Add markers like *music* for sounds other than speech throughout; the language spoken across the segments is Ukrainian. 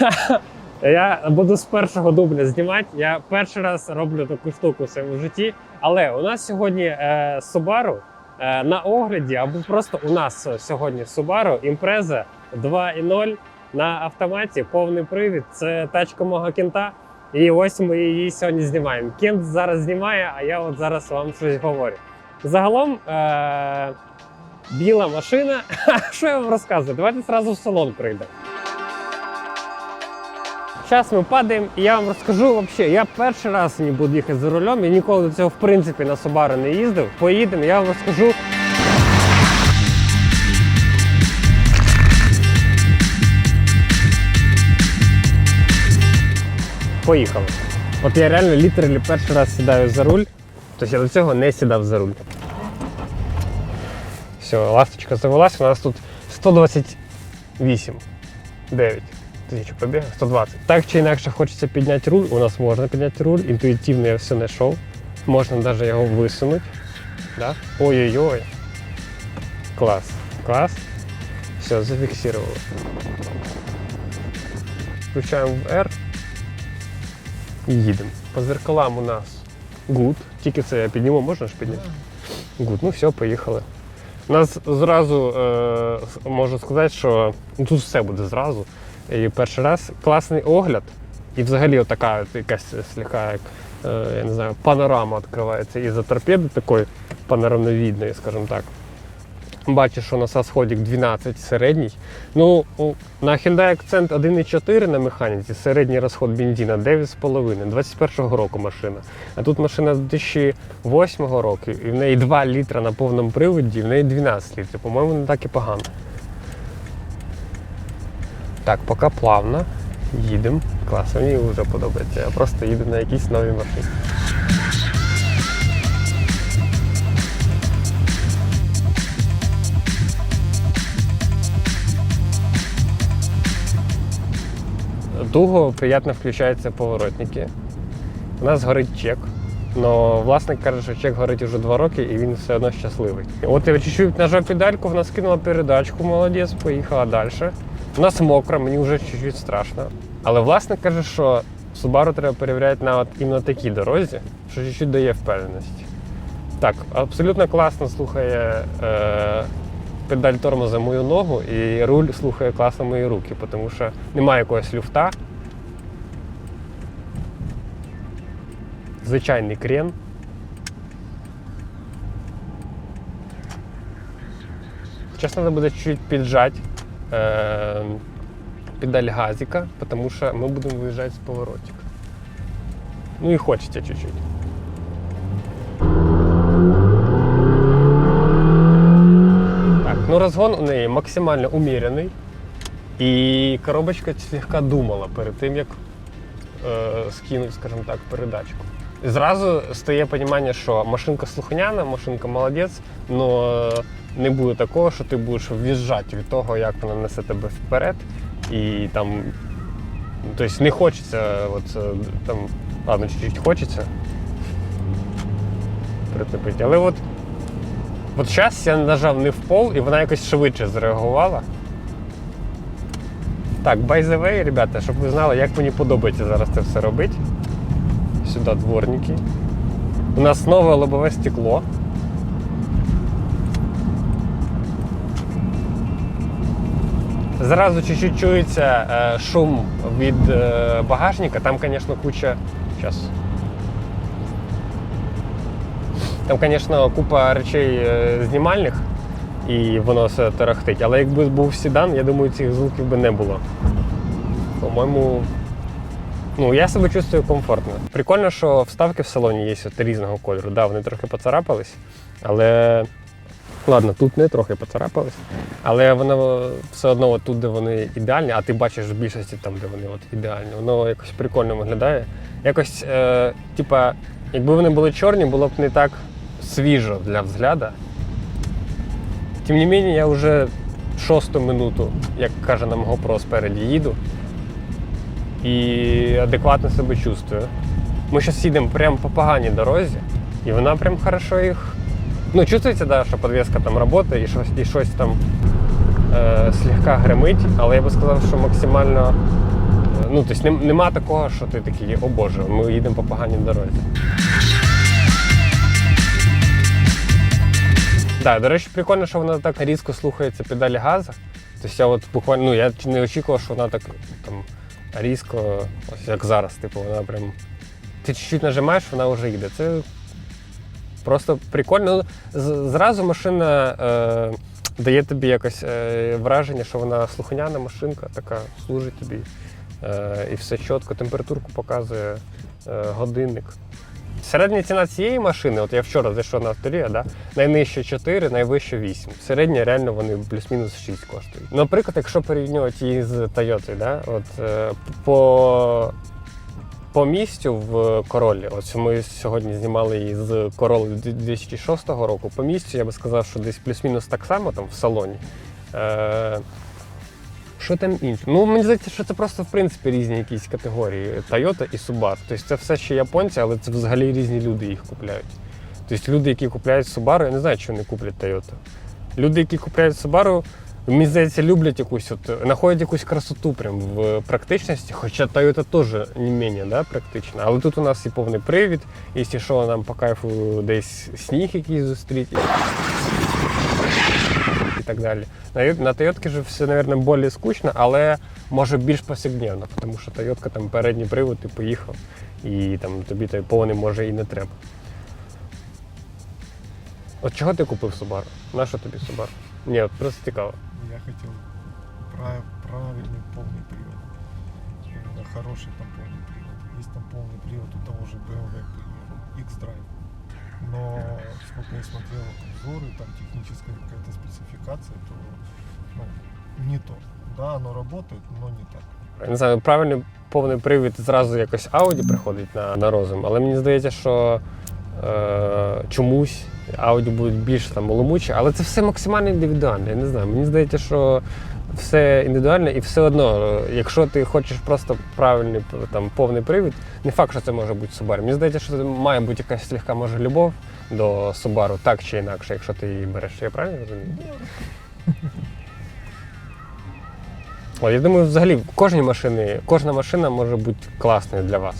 *laughs* Я буду з першого дубля знімати. Я перший раз роблю таку штуку в своєму житті. Але у нас сьогодні е, Subaru е, на огляді, або просто у нас сьогодні Subaru Impreza 2.0 на автоматі, повний привід. Це тачка мого кента. І ось ми її сьогодні знімаємо. Кент зараз знімає, а я от зараз вам щось говорю. Загалом е- біла машина. *laughs* Що я вам розказую? Давайте зразу в салон прийдемо. Зараз ми падаємо, і я вам розкажу вообще. Я перший раз не буду їхати за рулем. Я ніколи до цього в принципі на Subaru не їздив. Поїдемо, я вам розкажу. Поїхали. От я реально літералі перший раз сідаю за руль. Тобто я до цього не сідав за руль. Все, ласточка завелась, у нас тут 128. 9 тисяч пробігів, 120. Так чи інакше хочеться підняти руль, у нас можна підняти руль, інтуїтивно я все знайшов. Можна навіть його висунути. Да? Ой-ой-ой. Клас. Клас. Все, зафіксували. Включаємо в R і їдемо. По зеркалам у нас good. Тільки це я підніму, можна ж підняти? Good. Ну все, поїхали. У нас зразу е, можу сказати, що ну, тут все буде зразу. І перший раз класний огляд. І взагалі отака от якась слегка, як, е, я не знаю, панорама відкривається із-за торпеди такої панорамновідної, скажімо так. Бачиш, що насос ходик 12 середній. Ну, на Hyundai Accent 1.4 на механіці середній розход бензина 9,5, 21-го року машина. А тут машина з 2008 року, і в неї 2 літра на повному приводі, і в неї 12 літрів. По-моєму, не так і погано. Так, поки плавно. Їдемо. Клас, мені вже подобається. Я просто їду на якійсь новій машині. Туго приємно включаються поворотники. У нас горить чек. Но власник каже, що чек горить уже два роки і він все одно щасливий. От я чуть-чуть нажав педальку, вона скинула передачку, молодець, поїхала далі. У нас мокро, мені вже чуть-чуть страшно. Але власник каже, що Subaru треба перевіряти на от іменно такій дорозі, що чуть-чуть дає впевненості. Так, абсолютно класно слухає е, педаль тормоза мою ногу, і руль слухає класно мої руки, тому що немає якогось люфта. Звичайний крен. Зараз треба буде чуть-чуть піджати е, педаль газика, тому що ми будемо виїжджати з поворотика. Ну і хочеться чуть-чуть. Так, ну розгон у неї максимально умірений. І коробочка слегка думала перед тим, як е, скинути, скажімо так, передачку. І зразу стає розуміння, що машинка слухняна, машинка молодець, але не буде такого, що ти будеш в'їжджати від того, як вона несе тебе вперед. І там. Тобто не хочеться, от, е, там, ладно, чуть-чуть хочеться прицепити. Але от, от зараз я нажав не в пол, і вона якось швидше зреагувала. Так, by the way, ребята, щоб ви знали, як мені подобається зараз це все робити. Сюди дворники. У нас нове лобове стекло. Зразу чуть-чуть чується е, шум від е, багажника. Там, звісно, куча. Зараз. Там, звісно, купа речей е, знімальних і воно все тарахтить. Але якби був седан, я думаю, цих звуків би не було. По-моєму, ну, я себе чувствую комфортно. Прикольно, що вставки в салоні є от різного кольору. Да, вони трохи поцарапались, але. Ладно, тут не трохи поцарапались, але воно все одно от тут, де вони ідеальні, а ти бачиш в більшості там, де вони от ідеальні, воно якось прикольно виглядає. Якось, е, типа, якби вони були чорні, було б не так свіжо для взгляда. Тим не менше, я вже шосту минуту, як каже нам GoPro, спереді їду і адекватно себе чувствую. Ми зараз їдемо прямо по поганій дорозі, і вона прям хорошо їх. Ну, чувствується, да, що підвіска там працює і щось, і щось там е, слегка гримить, але я би сказав, що максимально ну, тобто нем- нема такого, що ти такий, о Боже, ми їдемо по поганій дорозі. Так, до речі, прикольно, що вона так різко слухається педалі газу. Тобто я от буквально, ну я не очікував, що вона так там різко, ось як зараз, типу, вона прям. Ти чуть-чуть нажимаєш, вона вже йде. Це просто прикольно. Зразу машина е, дає тобі якось е, враження, що вона слухняна машинка, така служить тобі. Е, і все чітко, температурку показує, е, годинник. Середня ціна цієї машини, от я вчора зайшов на авторія, да? найнижче 4, найвище 8. Середня реально вони плюс-мінус 6 коштують. Наприклад, якщо порівнювати її з Toyota, да? от, е, по, по місцю в Королі, ось ми сьогодні знімали її з Короли 2006 року, по місцю я би сказав, що десь плюс-мінус так само там в салоні. Е, що там інше? Ну, мені здається, що це просто в принципі різні якісь категорії Toyota і Subaru. Тобто це все ще японці, але це взагалі різні люди їх купляють. Тобто люди, які купляють Subaru, я не знаю, чого не куплять Toyota. Люди, які купляють Subaru, мені здається, люблять якусь, от, знаходять якусь красоту прям в практичності, хоча Toyota теж не менше да, практична. Але тут у нас і повний привід, і що, нам по кайфу десь сніг якийсь зустріти так далі. На, Ю- на Toyota же все, мабуть, більш скучно, але може більш повсякдневно, тому що Toyota там передній привод, ти поїхав, і там тобі той повний може і не треба. От чого ти купив Subaru? На що тобі Subaru? Ні, от просто цікаво. Я хотел прав- правильный полный привод. Именно хороший там полный привод. Есть там полный привод у того же BMW, к примеру, X-Drive. Но сколько я смотрел обзоры, там техническая какая-то спецификация, то ну, не то. Да, оно работает, но не так. Не знаю, правильний повний привід зразу якось Audi приходить на, на розум, але мені здається, що е, чомусь Audi будуть більш там ломучі, але це все максимально індивідуально. Я не знаю. Мені здається, що все індивідуально і все одно, е, якщо ти хочеш просто правильний там повний привід, не факт, що це може бути Subaru. Мені здається, що це має бути якась слегка може любов до Subaru, так чи інакше, якщо ти її береш. Я правильно розумію? О, я думаю, взагалі кожні машини, кожна машина може бути класною для вас.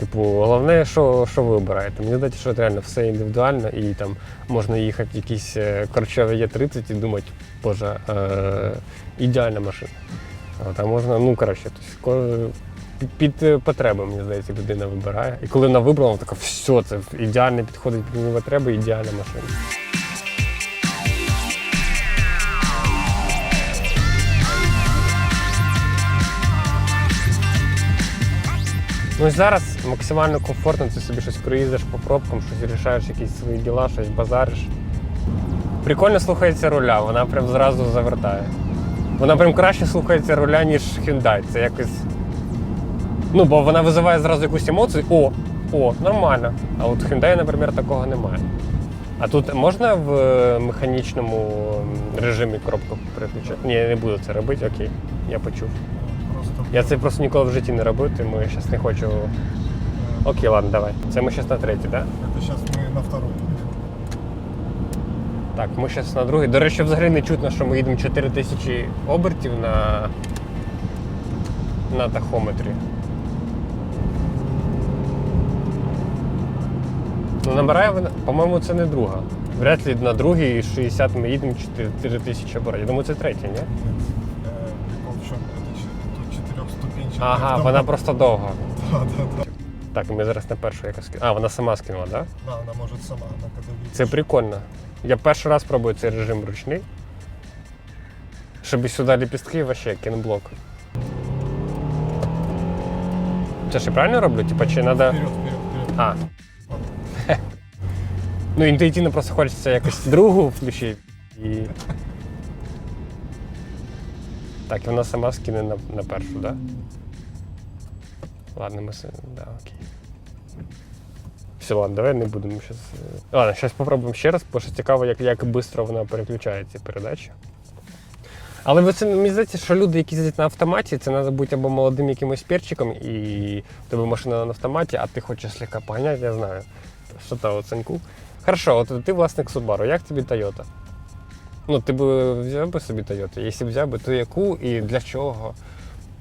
Типу, головне, що, що ви обираєте. Мені здається, що реально все індивідуально і там можна їхати в якийсь е, корчовий Є30 і думати, боже, е, ідеальна машина. От, можна, ну коротше, тобто, під, е, потреби, мені здається, людина вибирає. І коли вона вибрала, вона така, все, це ідеально підходить під потреби, ідеальна машина. Ну і зараз максимально комфортно, ти собі щось проїздиш по пробкам, щось рішаєш якісь свої діла, щось базариш. Прикольно слухається руля, вона прям зразу завертає. Вона прям краще слухається руля, ніж Hyundai. Це якось. Ну, бо вона визиває зразу якусь емоцію. О, о, нормально. А от Hyundai, наприклад, такого немає. А тут можна в е, механічному режимі коробку переключати? Ні, я не буду це робити, окей, я почув. Просто Я це просто ніколи в житті не робив, тому я зараз не хочу. э, Окей, ладно, давай. Це ми зараз на третій, так? Да? это сейчас мы на второй. Так, ми зараз на другий. До речі, взагалі не чутно, що ми їдемо 4000 обертів на, на тахометрі. Ну, набирає вона, по-моєму, це не друга. Вряд ли на другій 60 ми їдемо 4000 обертів. Я думаю, це третя, ні? Ага, автомат. вона просто довга. Да, да, да. Так, ми зараз на першу якось скинули. А, вона сама скинула, так? Да? Да, она может сама, она когда видит. Це прикольно. Я перший раз пробую цей режим ручний. Щоб і сюди ліпістки вообще кінблок. Це ж я правильно роблю? Типа чи треба. Вперед, вперед, вперед. А. *laughs* Ну, інтуїтивно просто хочеться якось другу включити. І... *laughs* Так, і вона сама скине на, на першу, так? Да? Ладно, с- Да, окей. Все, ладно, давай не будемо зараз. Ладно, зараз спробуємо ще раз, бо що цікаво, як, як швидко вона переключає ці передачі. Але ви це мені здається, що люди, які їздять на автоматі, це треба бути або молодим якимось перчиком, і тебе машина на автоматі, а ти хочеш слегка поганяти, я знаю. Що та оценку. Хорошо, от ти власник Subaru, як тобі Toyota? Ну, ти б взяв би собі Toyota? Якщо б взяв би, то яку і для чого?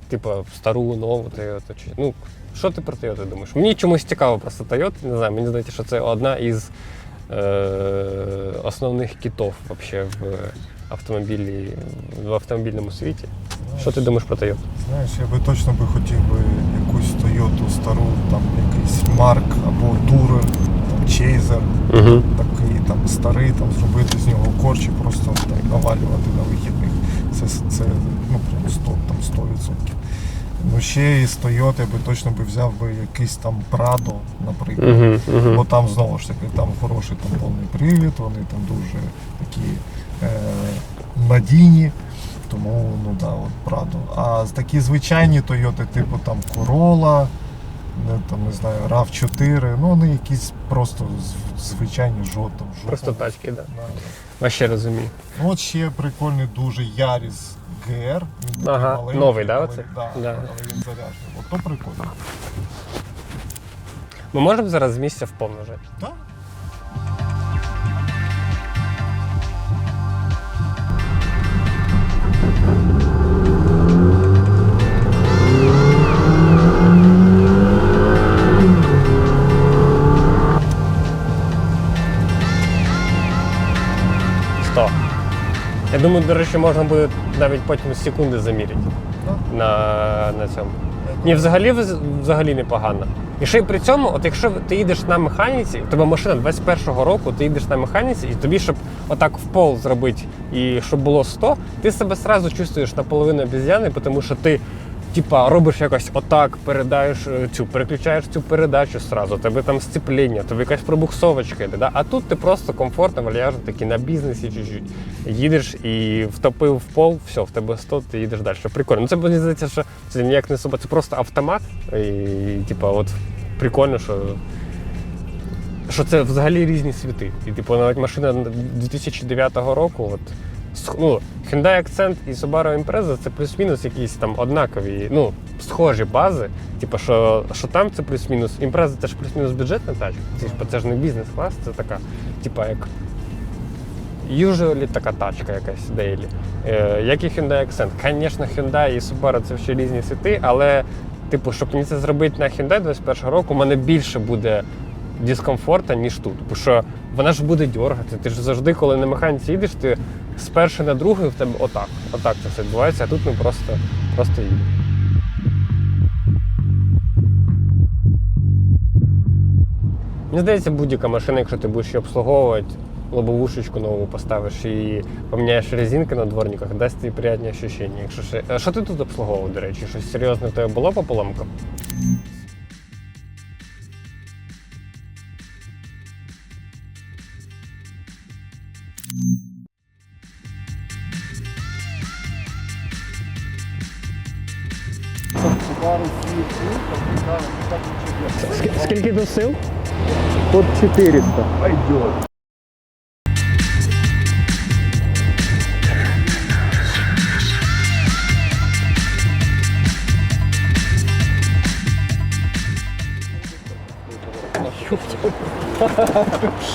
Типа стару, нову Toyota? Чи... Ну, що ти про Toyota думаєш? Мені чомусь цікаво просто Toyota, не знаю, мені здається, що це одна із е- основних кітов вообще в автомобілі, в автомобільному світі. Що ти думаєш про Toyota? Знаєш, я би точно би хотів би якусь Toyota стару, там якийсь Марк або Tourer, там Chaser, Угу. такий там старий, там зробити з нього корч і просто так, навалювати на вихідних. Це, це ну, прям 100, там 100%. Ну ще із Toyota я би точно би взяв би якийсь там Prado, наприклад. Угу. Бо Угу. там знову ж таки там хороший там повний привід, вони там дуже такі е, надійні. Тому ну да, от Прадо. А такі звичайні Toyota, типу там Corolla, не, там, не знаю, RAV4, ну вони якісь просто звичайні жовтом. Просто тачки, да. Да. Вообще розумію. Ну, От ще прикольний дуже Яріс ГР. Він такий Ага, маленький, новий, да, але- оце? Да, Да. але він заряджений. От то прикольно. Ми можемо зараз з місця в повну жити? Да? Я думаю, до речі, можна буде навіть потім секунди заміряти Да. на, на цьому. Ні, взагалі взагалі непогано. І ще й при цьому, от якщо ти їдеш на механіці, у тебе машина 21-го року, ти їдеш на механіці, і тобі, щоб отак в пол зробити і щоб було 100, ти себе сразу чувствуєш наполовину обіз'яни, тому що ти. Типа робиш якось отак, передаєш е, цю, переключаєш цю передачу сразу, тебе там сцепління, тобі якась пробуксовочка йде. Да? А тут ти просто комфортно вальяжно такий на бізнесі чуть-чуть. Їдеш і втопив в пол, все, в тебе 100, ти їдеш далі. Прикольно. Ну це мені здається, що це ніяк не суба, це просто автомат. І, типа, от прикольно, що. Що це взагалі різні світи. І типу навіть машина 2009 року, от ну, Hyundai Accent і Subaru Impreza це плюс-мінус якісь там однакові, ну, схожі бази. Типу, що, що там це плюс-мінус. Impreza це ж плюс-мінус бюджетна тачка. Ж, це ж не бізнес-клас, це така, типа як. Usually така тачка якась дейлі. Е, як і Hyundai Accent. Звісно, Hyundai і Subaru це ще різні світи, але, типу, щоб мені це зробити на Hyundai 21 року, у мене більше буде дискомфорта, ніж тут. Тому що вона ж буде дергати. Ти ж завжди, коли на механіці їдеш, ти з першої на другу в тебе отак. Отак це все відбувається, а тут ми просто, просто їдемо. Мені здається, будь-яка машина, якщо ти будеш її обслуговувати, лобовушечку нову поставиш і поміняєш резинки на дворниках, дасть тобі приємні ощущення. Якщо ще... А що ти тут обслуговував, до речі? Щось серйозне в тебе було по поломкам? Скільки тут сил? Под 400.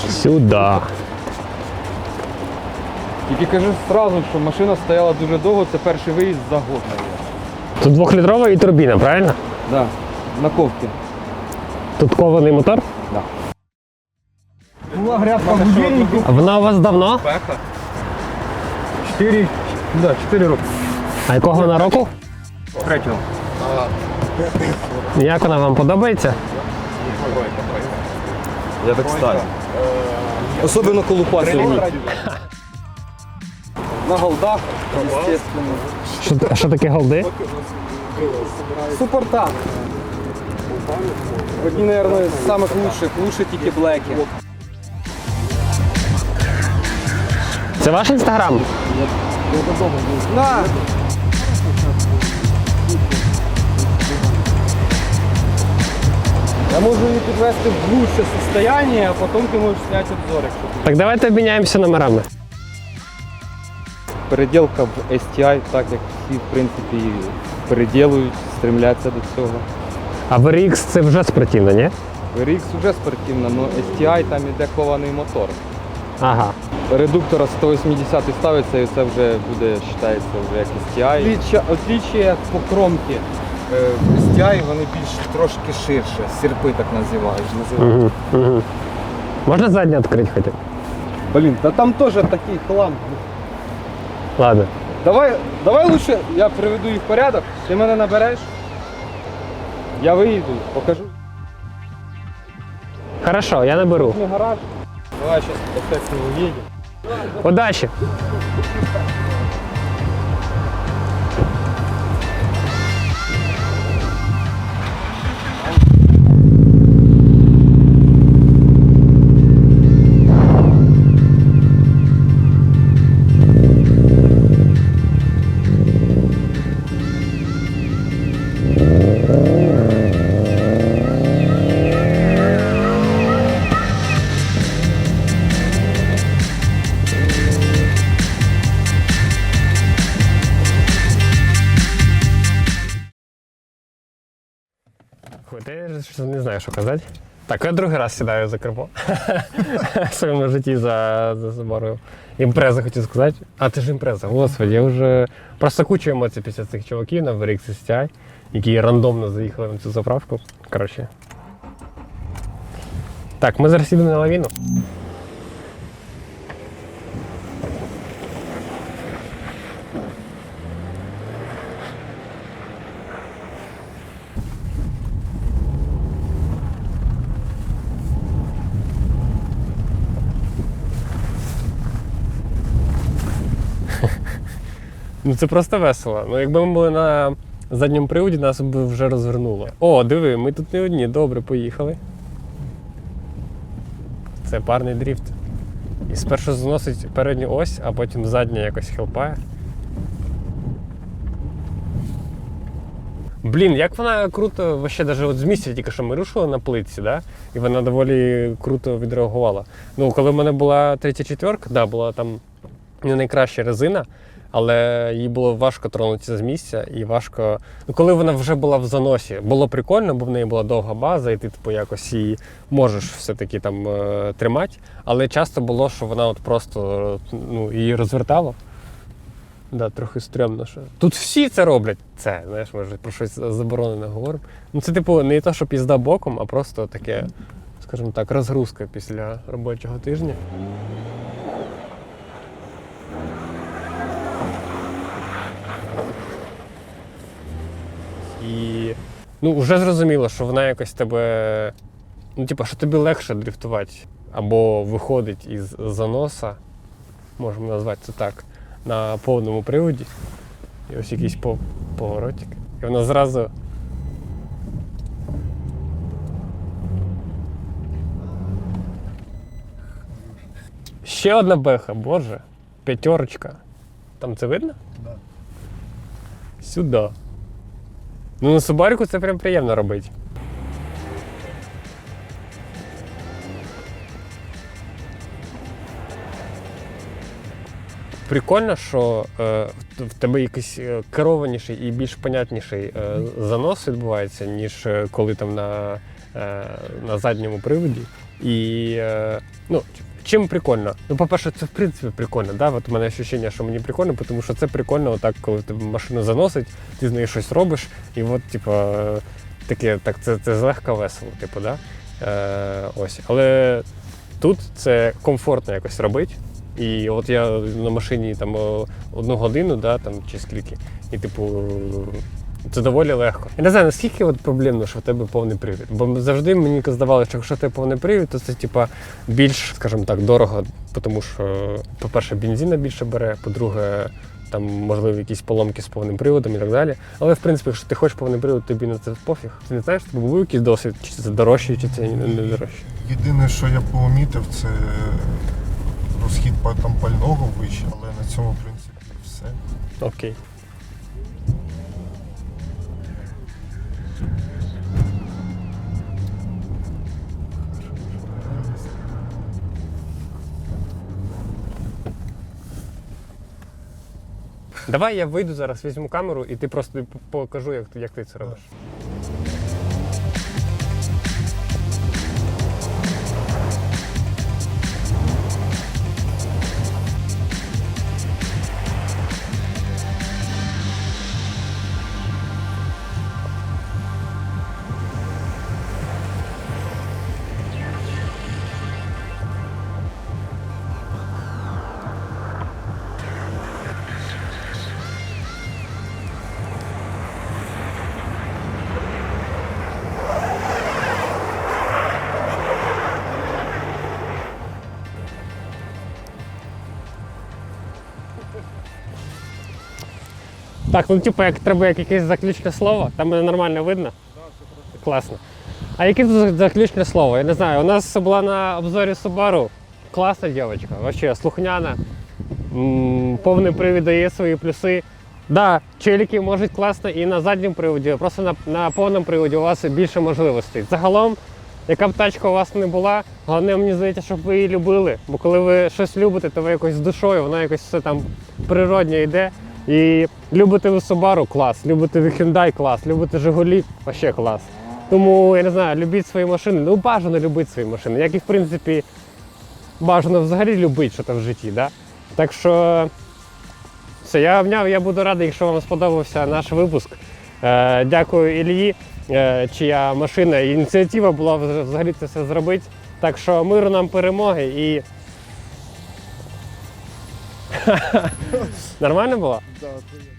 Сюди. Тільки кажу одразу, що машина стояла дуже довго, це перший виїзд за год, мабуть. Тут двохлітрова і турбіна, правильно? Да, на ковці. Тут кований мотор. Да. Була грязка в будильнику. Вона у вас давно? 4, да, 4 роки. А якого вона року? Третього. Як вона вам подобається? Я так ставлю. Особливо колупати. На голдах, естественно. Що, а що таке голди? Супорта. Одні, наверное, з самих лучших, лучше тільки блеки. Це ваш інстаграм? На! Я можу її підвести в лучше состояние, а потім ти можеш зняти обзор, якщо ти. Так давайте обміняємося номерами. Переділка в STI, так як всі, в принципі, переділують, стремляться до цього. А в RX це вже спортивно, ні? RX вже спортивна, але STI там іде кований мотор. Ага. Редуктора 180 ставиться і це вже буде, вважається, вже як STI. Отліччя, отліччя по кромки. Е, STI вони більш трошки ширше, сірпи так називають. називають. Угу. Угу. Можна заднє відкрити хоча б? Блін, та там теж такий хлам. Ладно. Давай, давай лучше я приведу їх в порядок, ти мене набереш. Я виїду, покажу. Хорошо, я наберу. Гараж. Давай зараз естественно уїдемо. Удачі! Хуй, ти не знаю, що казати. Так, я другий раз сідаю за кермо. *laughs* В своєму житті за, за заборою. Імпреза хотів сказати. А ти ж імпреза, господи, я вже просто кучу емоцій після цих чуваків на VRX STI, які рандомно заїхали на цю заправку. Коротше. Так, ми зараз їдемо на лавіну. Ну це просто весело. Ну якби ми були на задньому приводі, нас би вже розвернуло. О, диви, ми тут не одні. Добре, поїхали. Це парний дріфт. І спершу зносить передню ось, а потім задня якось хелпає. Блін, як вона круто, вообще даже от з місця тільки що ми рушили на плитці, да? і вона доволі круто відреагувала. Ну, коли в мене була третя четверка, да, була там не найкраща резина, але їй було важко тронутися з місця і важко. Ну, коли вона вже була в заносі, було прикольно, бо в неї була довга база, і ти типу якось її можеш все-таки там е, тримати. Але часто було, що вона от просто ну, її розвертало. Да, трохи стрьомно, що. Тут всі це роблять. Це, знаєш, ми вже про щось заборонене говоримо. Ну, це, типу, не то, що пізда боком, а просто таке, скажімо так, розгрузка після робочого тижня. І ну, вже зрозуміло, що вона якось тебе. Ну, типу, що тобі легше дрифтувати. Або виходить із заноса, можемо назвати це так, на повному приводі. І ось якийсь по- поворотик. І вона зразу. Ще одна беха, боже. П'ятерочка. Там це видно? Да. Сюди. Ну, на Субарику це прям приємно робити. Прикольно, що е, в- тебе якийсь е, керованіший і більш понятніший е, занос відбувається, ніж е, коли там на, е, на задньому приводі. І е, ну, чим прикольно? Ну, по-перше, це в принципі прикольно. Да? От у мене відчуття, що мені прикольно, тому що це прикольно, отак, коли тебе машину заносить, ти з нею щось робиш, і от, типу, таке, так, це, це злегка весело, типу, да? Е, ось. Але тут це комфортно якось робити. І от я на машині там одну годину, да, там, чи скільки, і типу. Це доволі легко. Я не знаю, наскільки от проблемно, що в тебе повний привід. Бо завжди мені здавалося, що якщо в тебе повний привід, то це типа більш, скажімо так, дорого, тому що, по-перше, бензина більше бере, по-друге, там можливо якісь поломки з повним приводом і так далі. Але в принципі, якщо ти хочеш повний привод, тобі на це пофіг. Ти не знаєш, тобі був якийсь досвід, чи це дорожче, чи це не не дорожче. Єдине, що я помітив, це розхід там пального вище, але на цьому, в принципі, все. Окей. Давай я вийду зараз, візьму камеру і ти просто покажу, як, ти- як ти це робиш. Так, ну типу, як треба як якесь заключне слово, там мене нормально видно. Класно. А яке тут заключне слово? Я не знаю. У нас була на обзорі Subaru класна дівчинка, вообще слухняна. Повний привід дає свої плюси. Да, челіки можуть класно і на задньому приводі, просто на, на повному приводі у вас більше можливостей. Загалом, яка б тачка у вас не була, головне мені здається, щоб ви її любили. Бо коли ви щось любите, то ви якось з душою, воно якось все там природньо йде. І любите ви Subaru клас, любите ви Hyundai клас, любите Жигулі вообще клас. Тому я не знаю, любіть свої машини. Ну бажано любити свої машини. Як і в принципі бажано взагалі любити щось в житті. Да? Так що все, я обняв, я буду радий, якщо вам сподобався наш випуск. Е, дякую Іллі, е, чия машина. Ініціатива була взагалі це все зробити. Так що миру нам перемоги і. Нормально було? Да, охуенно.